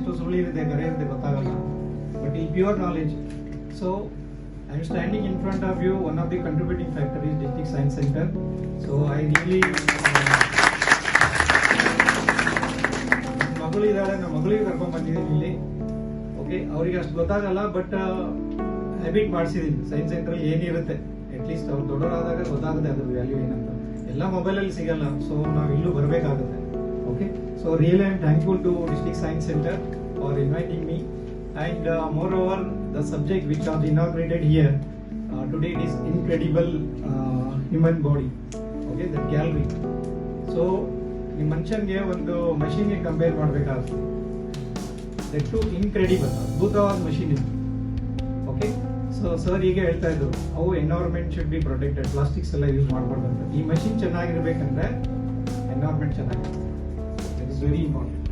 ಎಷ್ಟು ಇರುತ್ತೆ ಕರೆ ಇರುತ್ತೆ ಗೊತ್ತಾಗಲ್ಲ. ಬಟ್ ಈ pure knowledge so I am standing in front of you one of the contributing factor is district science centre so I really ಮಗಳು ಇದ್ದಾಳೆ ನಮ್ಮ ಮಗಳಿಗೆ ಕರ್ಕೊಂಡ್ಬಂದಿದ್ದೀನಿ ಇಲ್ಲಿ ಓಕೆ ಅವರಿಗೆ ಅಷ್ಟು ಗೊತ್ತಾಗಲ್ಲ ಬಟ್ ಹ್ಯಾಬಿಟ್ ಮಾಡಿಸಿದ್ದೀನಿ ಸೈನ್ಸ್ ಸೆಂಟರ್ ಏನಿರುತ್ತೆ ಅಟ್ಲೀಸ್ಟ್ ಅವ್ರು ದೊಡ್ಡವರಾದಾಗ ಗೊತ್ತಾಗುತ್ತೆ ಅದ್ರ ವ್ಯಾಲ್ಯೂ ಏನಂತ. ಎಲ್ಲ ಮೊಬೈಲಲ್ಲಿ ಸಿಗಲ್ಲ ಸೊ ನಾವು ಇಲ್ಲೂ ಬರಬೇಕಾಗುತ್ತೆ. Okay so really I am thankful to district science centre for inviting me and more over the subject which are inaugurated here today it is incredible human body okay the gallery so ಈ ಮನುಷ್ಯನ್ಗೆ ಒಂದು ಮಷೀನ್ಗೆ compare ಮಾಡಬೇಕಾಗುತ್ತೆ. That to incredible ಅದ್ಭುತವಾದ machine ಇದು okay so sir ಈಗ ಹೇಳ್ತಾ ಇದ್ರು, ಅವು environment should be protected plastics ಎಲ್ಲ ಯೂಸ್ ಮಾಡಬಾರ್ದು ಅಂತ. ಈ machine ಚೆನ್ನಾಗಿರ್ಬೇಕಂದ್ರೆ environment it very important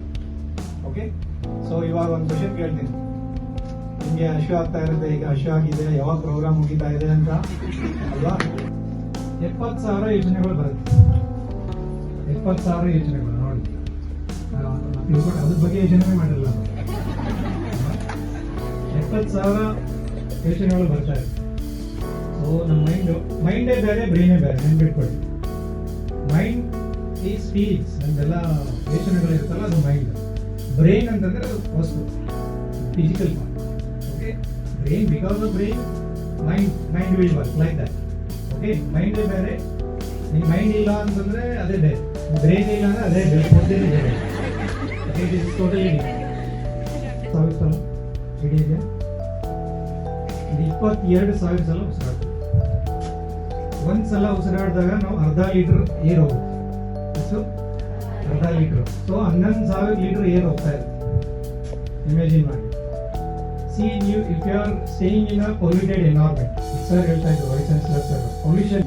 okay so ಇವಾಗ ಒಂದು ಕ್ವಶನ್ ಕೇಳ್ತೀನಿ. ನಿಮಗೆ ಹಶು ಆಗ್ತಾ ಇರುತ್ತೆ, ಈಗ ಹಶು ಆಗಿದೆ, ಯಾವಾಗ ಪ್ರೋಗ್ರಾಮ್ ಮುಗಿತಾ ಇದೆ ಅಂತ? ಅಲ್ವಾ? ಎಪ್ಪತ್ತು ಸಾವಿರ ಯೋಜನೆಗಳು ಬರುತ್ತೆ. ಎಪ್ಪತ್ತು ಸಾವಿರ ಯೋಜನೆಗಳು, ನೋಡಿ. ತಿಳ್ಕೊಂಡು ಅದ್ರ ಬಗ್ಗೆ ಯೋಚನೆ ಮಾಡಿರಲ್ಲ ನಾವು. ಎಪ್ಪತ್ತು ಸಾವಿರ ಯೋಚನೆಗಳು ಬರ್ತಾ ಇದೆ ಸೊ ನಮ್ಮ ಮೈಂಡು ಮೈಂಡೇ ಬೇರೆ ಬ್ರೈನೇ ಬೇರೆ. ನೆನ್ಪಿಟ್ಕೊಳ್ಳಿ. ಮೈಂಡ್ ಈಸ್ ಸ್ಪೀಚ್ ನಮ್ದೆಲ್ಲ ಯೋಚನೆಗಳು ಇರುತ್ತಲ್ಲ, ಅದು ಮೈಂಡ್ ಬ್ರೈನ್ ಅಂತಂದ್ರೆ ಅದು ವಸ್ತು physical part okay brain because of brain mind mind will work like that okay ಮೈಂಡೇ ಬೇರೆ ನಿನ್ ಮೈಂಡ್ ಇಲ್ಲ ಅಂತಂದ್ರೆ ಅದೇ ಬೇರೆ. ಬ್ರೈನ್ ಇಲ್ಲ ಅಂದ್ರೆ ಅದೇ ಬೇರೆ. ಬೇರೆ ಇಟ್ ಇಸ್ ಟೋಟಲಿ ಸಾವಿರ ಸಲ ಇದು ಇಪ್ಪತ್ತೆರಡು ಸಾವಿರ ಸಲ ಉಸಿರಾಡ್ತೀವಿ. ಒಂದು ಸಲ ಉಸಿರಾಡಿದಾಗ ನಾವು ಅರ್ಧ ಲೀಟರ್ ಏರ್ ಹೋಗುತ್ತೆ. ಎಷ್ಟು ಅರ್ಧ ಲೀಟ್ರ್ ಸೊ ಹನ್ನೊಂದು ಸಾವಿರ ಲೀಟ್ರ್ ಏರ್ ಹೋಗ್ತಾ ಇದೆ ಇಮ್ಯಾಜಿನ್ ಮಾಡಿ. ಸಿ ನೀವು if you are staying in a polluted environment sir ಹೇಳ್ತಾ ಇದ್ರು ವೈಸ್ ಚಾನ್ಸಲರ್ ಸರ್ ಪೊಲ್ಯೂಷನ್